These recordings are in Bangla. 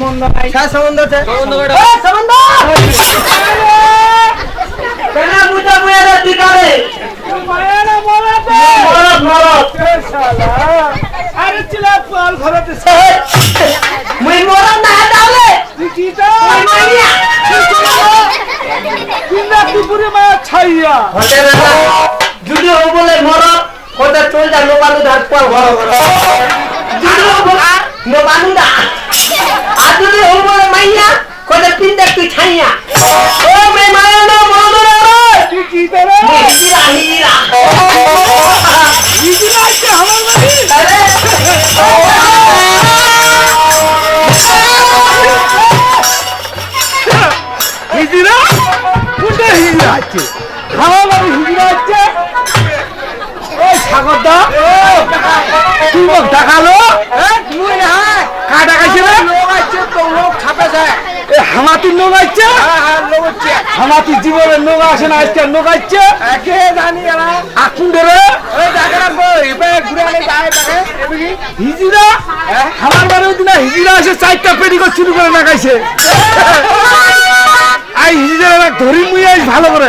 সম্বন্ধ নাই কার সম্বন্ধ আছে? সম্বন্ধ কয়টা? ও, সম্বন্ধ কেন বুঝা বুঝা রে তুই কারে? মায়েরা বলাতে মরদ মরদ এ শালা আরে চিলা পাল ঘরতে মুই মরদ না তাহলে তুই কি তা মুই মাইয়া। কিনা দুপুরে মা ছাইয়া হতে রে যদি ও বলে মরদ কোথা চল যা লোবালু ধার পর ঘর ঘর যদি ও বলে লোবালু দা আর যদি ও বলে মাইয়া কোথা পিন্দা তুই ছাইয়া ও মে আজকে আমার বাড়ি হিজরা কোনটা হিজরা আছে আমার বাড়ি হিজরা আছে ওই সাগরদা তুই মোক ডাকালো লোক আছে তো লোক ছাপে যায় হামাতির হ্যাঁ হ্যাঁ লোক হামাতির জীবনের আসে না আজকে নোগ আইছে কে জানি না ধরে হিজিরা আমার দিনা হিজিরা চারটা পেটিকোট চুরি করে লাগাইছে আই হিজিরা ধরি মুই আইস ভালো করে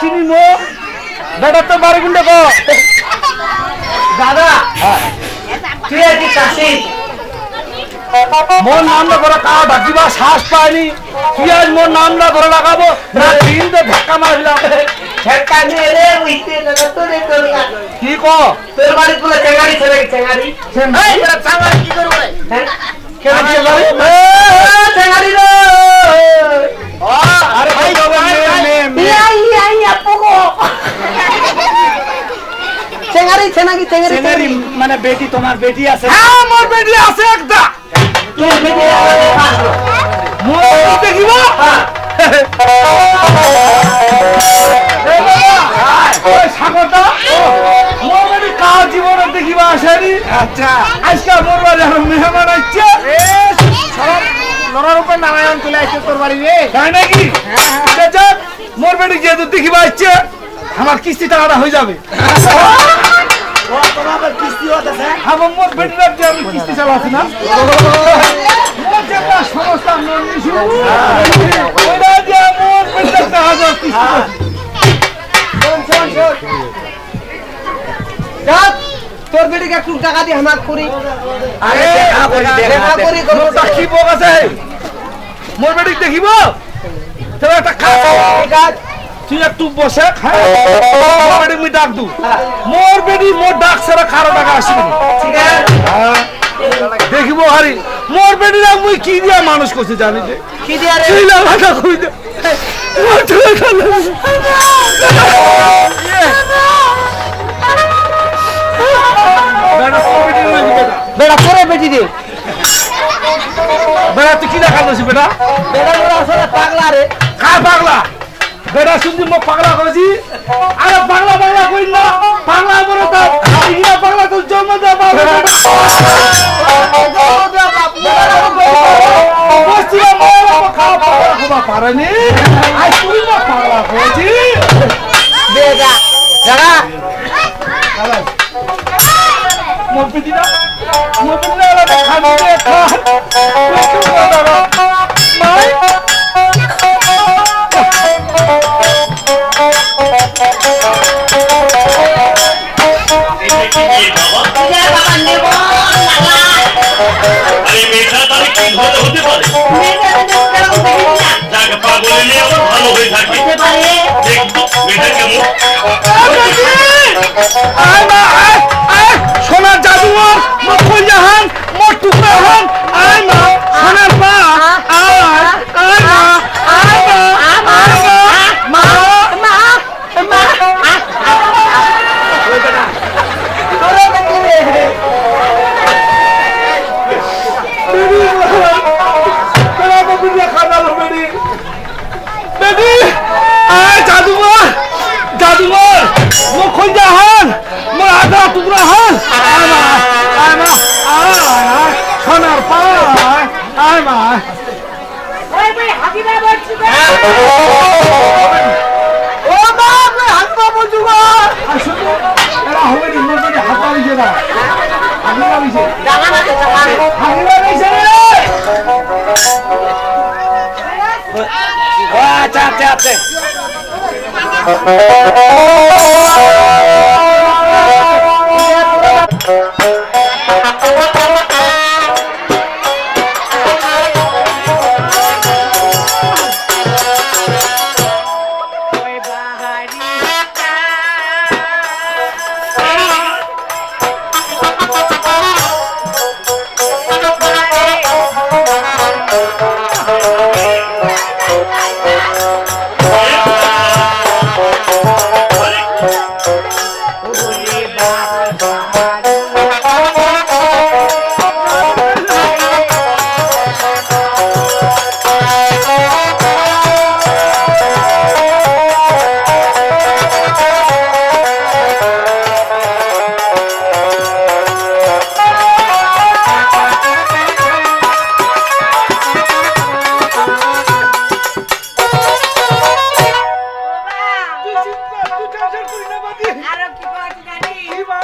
চিনি মো বেটা তো বাড়ি গুন্ডে কো? দাদা তুই আর কি চাষি? মোর নাম না করে কাও ডাকিবা শ্বাস পাইনি তুই আজ মোর নাম না ধরে লাগাবো? না দিন তো ধাক্কা মারলাম। দাদা কি কো? তোর বাড়ি বলে চেঙ্গারি ছেলে চেঙ্গারি এই তোরা চেঙ্গারি কি করব কেন কি চেঙ্গারি রে। আরে ভাই ইয়া ইয়া পোকো চেঙ্গারি ছেনাকি চেঙ্গারি চেঙ্গারি মানে বেটি তোমার বেটি আছে? হ্যাঁ, হ্যাঁ মোর বেটি আছে একটা। তুই বেটি মোর দেখিব হ্যাঁ। এ বাবা, ওই সাগরটা মোর বেটি কার জীবনে দেখিবা আসেনি? আচ্ছা। আজকে মোর বাড়ি আর মেহমান আসছে। লড়ার উপর নারায়ণ চলে আসছে তোর বাড়ি রে। তাই নাকি? আচ্ছা, যাক, মোর বেটি যেহেতু দেখিবা আসছে আমার কিস্তি টাকাটা হয়ে যাবে। আমার মোর বেটির যে আমি কিস্তি চালাচ্ছি না। মোর সমস্যা মোর মোর টাকা কিস্তি তোর বেটিকে একটু টাকা দিয়ে আমার করি। আরে দেখা করি, দেখা করি, কি বক আছে? মোর বেটি দেখিব? তবে একটা কাজ ঠিক আছে তুই একটু বসে খা। মোর মুই ডাক দু মোর বেটি মোর ডাক ছাড়া কারও টাকা আসবে আছে। দেখিব হারি। মোর বেটিরা মুই কি দিয়া মানুষ করছে জানি যে? কি দিয়ে রে? তুই না কই দে? বেটা তোরে বেটি দে কি দেখা দিছিস বেটা বেটা বেটা আসলে পাগলা রে কার পাগলা বেটা শুনছি মোক পাগলা করেছি আরে পাগলা পাগলা কই না পাগলা বড় তো ইয়া পাগলা তো জন্ম দে বাবা বসছি আমার খাওয়া পাগলা খাওয়া পারেনি আই তুই না পাগলা করেছি বেটা জাগা মোর পিটি না মোর পিটি না খাবি রে খা তুই কি করবা মাই। বাবা নেব আরে মেয়েটা তাহলে কি ভালো হয়ে থাকবে দেখব মেয়েটা কেমন বেডি আয় জাদুঘর জাদুঘর মোর কইজাহান মোর আধা টুকরা হান আয় মা আয় মা আয় আয় সোনার পা আয় আয় মা। ওই ভাই হাকিরা বলছি ও মা আমি হাসবা বলছু গো। আসলে এরা হবে নি মোর যদি হাত দিছে না আমি ভাবিছে জানা না জানা আমি ভাবিছে রে ও আচ্ছা আচ্ছা আচ্ছা। তুই টেনশন করি না বাদি আরও কি করছি জানি কি মা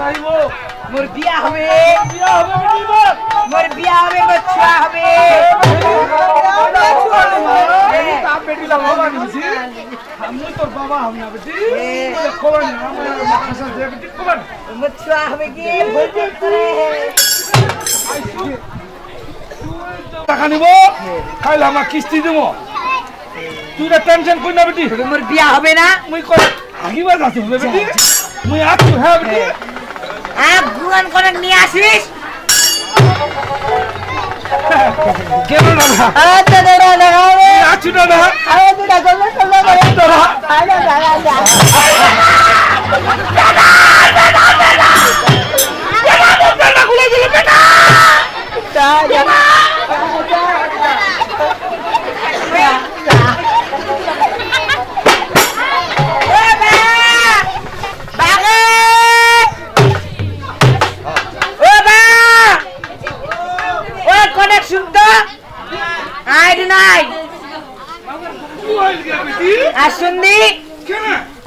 চাইব মোর বিয়া হবে। বিয়া হবে বেটি এবার। মোর বিয়া হবে বাচ্চা হবে আমি তোর বাবা হাম না বেটি খবর আমার মাথা যে বেটি খবর বাচ্চা হবে কি? বলতে করে। টাকা নিব খাইলে আমার কিস্তি দিব। তুই টেনশন করি না বেটি। মোর বিয়া হবে না। মুই হাগিবার যাচ্ছি হবে বেটি। মুই আছি হ্যাঁ বেটি। হ্যাঁ গুয়ান করে নিয়ে আসিস? কেন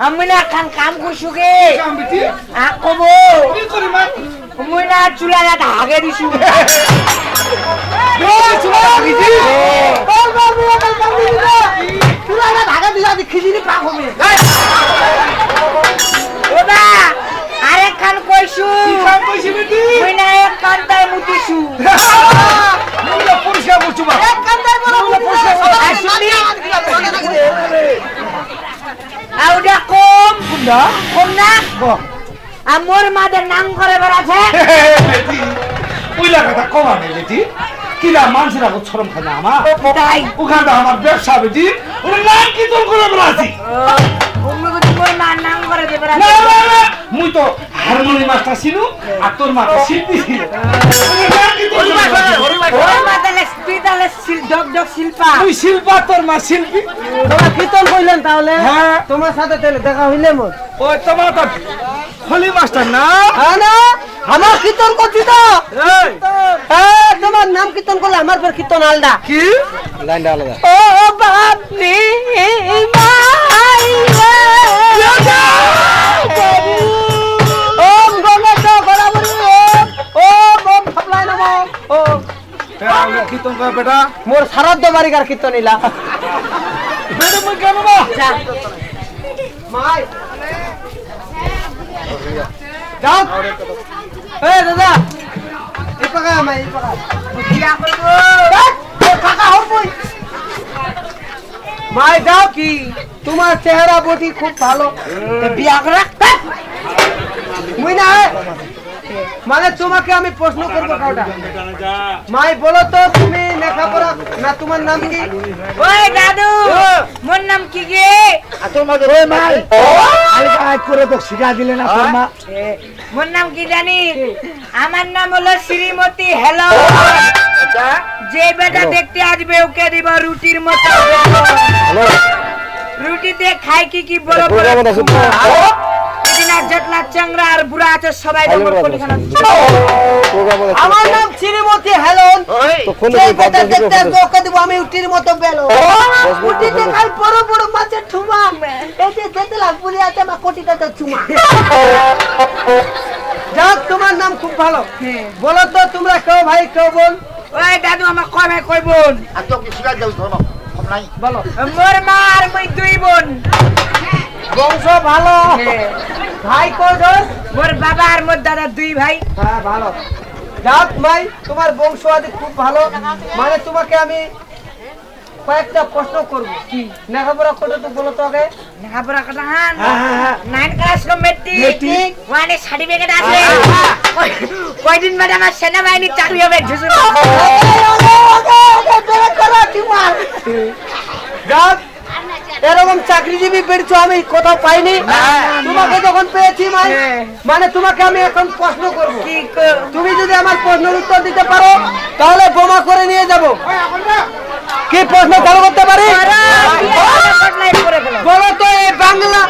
কাম করছু গে কাম বেটি? আকব কি করি মা? মই না চুলা গাত হাগে দিছু? চুলা না দিলা পাক হবে আরেক খান কইছু। কি কাম বেটি? মই না এক কান্তায় মুতিছু মুলা পরিষ্কার করছু মা কান্দার বড় আসুনি আউডা কুন্ডা কম না আর মোর মাদের নাম করে বেড়াছে ওইলা কথা কমা নেই বেটি কিলা মানুষের আগত ছরম খায় না আমার? তাই। ওখানে আমার ব্যবসা বেটি। ওর নাম কি তোর করে বেড়াছি না না না। মুই তো হারমোনি মাস্টার ছিল আর তোর মা শিল্পী ছিল ওর নাম কি তোর করে বেড়াছি? ওর মা তাহলে তুই তাহলে শিল- ডগ ডগ শিল্পা। তুই শিল্পা তোর মা শিল্পী। তোমরা কীর্তন কইলেন তাহলে? হ্যাঁ। তোমার সাথে তাহলে দেখা হইলে মোর। ওই তোমার তো হলি মাস্টার না? হ্যাঁ না? আমার কীর্তন করছি তো। হ্যাঁ তোমার নাম কীর্তন করলে আমার ফের কীর্তন আলদা। কি? ও বাপ রে। মাই কীর্তন করে বেটা। মোর সারাদ্দ বাড়িকার কীর্তন ইলা। বেটা মুই কেন না মাই। যাও। এ দাদা। এই মাই এই পাকা। বিয়া কাকা হবই মাই। যাও কি? তোমার চেহারা বটি খুব ভালো। বিয়া করা? মুই না মানে তোমাকে আমি প্রশ্ন করব কাউটা? মাই বলো তো তুমি লেখাপড়া না তোমার নাম কি? ওই দাদু মোর নাম কি গে? ওই মাই করে তো শিখা দিলে না তোর মা। মোর নাম কি জানি? আমার নাম হলো শ্রীমতী হ্যালো যে বেটা দেখতে আসবে ওকে দিব রুটির মতো। রুটিতে খাই কি কি বড় বড় চাংরা আর বুড়া আছে সবাই আমার কলিখানা আমার নাম শ্রীমতী হেলন। যে দেখতে দিব আমি উটির মতো বেলো। উটিতে খাই বড় বড় মাছের ঠুমা। এই যে যেতে লাগ আছে আমার কোটিটাতে চুমা যাক তোমার নাম খুব ভালো। বলো তো তোমরা কেউ ভাই কেউ বোন? ওই দাদু আমার কমে কই বোন? বলো। মোর মা আর মই দুই বোন। বংশ ভালো ভাই কজন মোর বাবা আর মোর দাদা দুই ভাই হ্যাঁ ভালো যাক ভাই তোমার বংশ আদি খুব ভালো মানে তোমাকে আমি কয়েকটা প্রশ্ন করব কি লেখাপড়া করে তো বলো তো আগে লেখাপড়া কথা হ্যাঁ, হ্যাঁ, হ্যাঁ। নাইন ক্লাস কো মেট্রিক। ওয়ানে সার্টিফিকেট আছে কয়দিন বাদে আমার সেনাবাহিনীর চাকরি হবে ঝুসুর যাক এরকম চাকরিজীবী বেড়ছো আমি কোথাও পাইনি। তোমাকে যখন পেয়েছি মানে মানে তোমাকে আমি এখন প্রশ্ন করব। তুমি যদি আমার প্রশ্নের উত্তর দিতে পারো তাহলে বোমা করে নিয়ে যাব। কি প্রশ্ন চালু করতে পারি? বলো তো এই বাংলা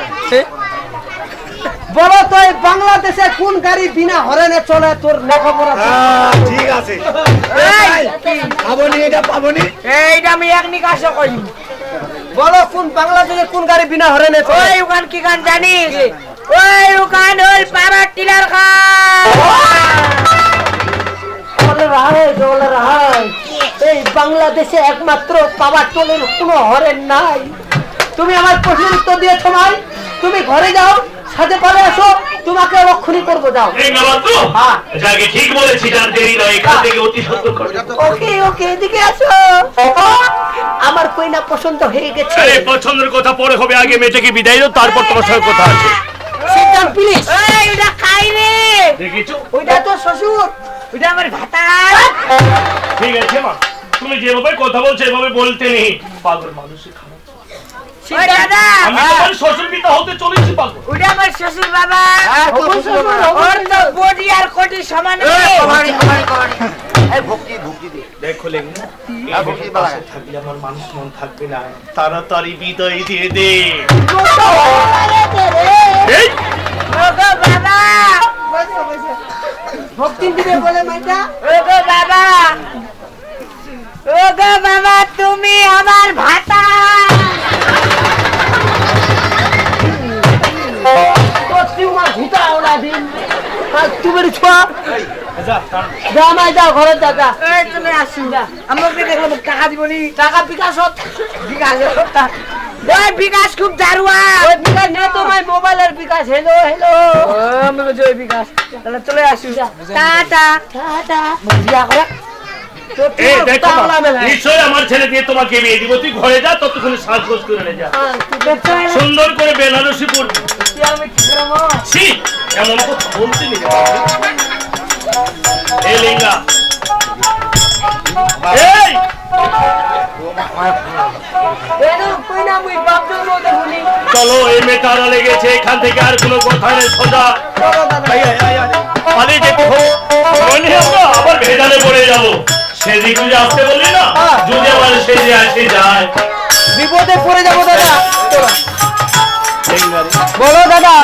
বলো তো এই বাংলাদেশে কোন গাড়ি বিনা হরেনে চলে? তোর লেখাপড়া ঠিক আছে। এই, পাবনি এটা পাবনি। এইটা আমি এক নিকাশ করি বলো কোন বাংলাদেশে কোন গাড়ি বিনা হরেনে ওই ওখান কি গান জানিস? ওই ওখান ওই পাওয়ার টিলার খান বলে রাহাই বলে রাহাই। এই বাংলাদেশে একমাত্র পাওয়ার টোলের কোনো হরেন নাই। তুমি আমার প্রশ্নের উত্তর দিয়েছ ভাই। তুমি ঘরে যাও। সাথে পরে আসো তোমাকে রক্ষণী করব যাও। হ্যাঁ। যাকে ঠিক বলেছি তার দেরি নয় এখান থেকে অতি সত্য ওকে ওকে এদিকে আসো। আমার কইনা পছন্দ হয়ে গেছে। পছন্দের কথা পরে হবে আগে মেয়েটাকে বিদায় দাও তারপর তোমার সঙ্গে কথা আছে। সিদ্ধান্ত প্লিজ এই খাই রে। দেখেছ ওইটা তো শ্বশুর। ওটা আমার ভাতা। ঠিক আছে মা। তুমি যেভাবে কথা বলছো এভাবে বলতে নেই। পাগল মানুষের তাড়াতাড়ি বিদায় দিয়ে দে। বাবা! ভক্তি দিবে বলে মাইটা? ওগো বাবা! ওগো বাবা তুমি আমার ভাতা! যা মাই যা ঘরে যা যা। এই আমাকে দেখলাম টাকা দিবনি টাকা বিকাশ হত। বিকাশ ওই বিকাশ খুব দারুয়া। ওই বিকাশ নিয়ে তোমার মোবাইলের বিকাশ। হেলো হেলো জয় বিকাশ। তাহলে চলে আসুন টাটা। টাটা। বিয়া করে এই আমার ছেলে দিয়ে তোমাকে বিয়ে দিব। তুই ঘরে যা ততক্ষণে সাজগোজ করে যা। সুন্দর করে বেনারসি পড়বি এমন কথা বলতে নেই। এই লিঙ্গা। চলো এই মেয়েটা আড়ালে গেছে এখান থেকে আর কোনো কথা নেই সোজা। আবার ভেজালে পড়ে যাব। সেদিক তুই আসতে বললি না? যদি আবার সে যে আসে যায়। বিপদে পড়ে যাব দাদা। বলো দাদা।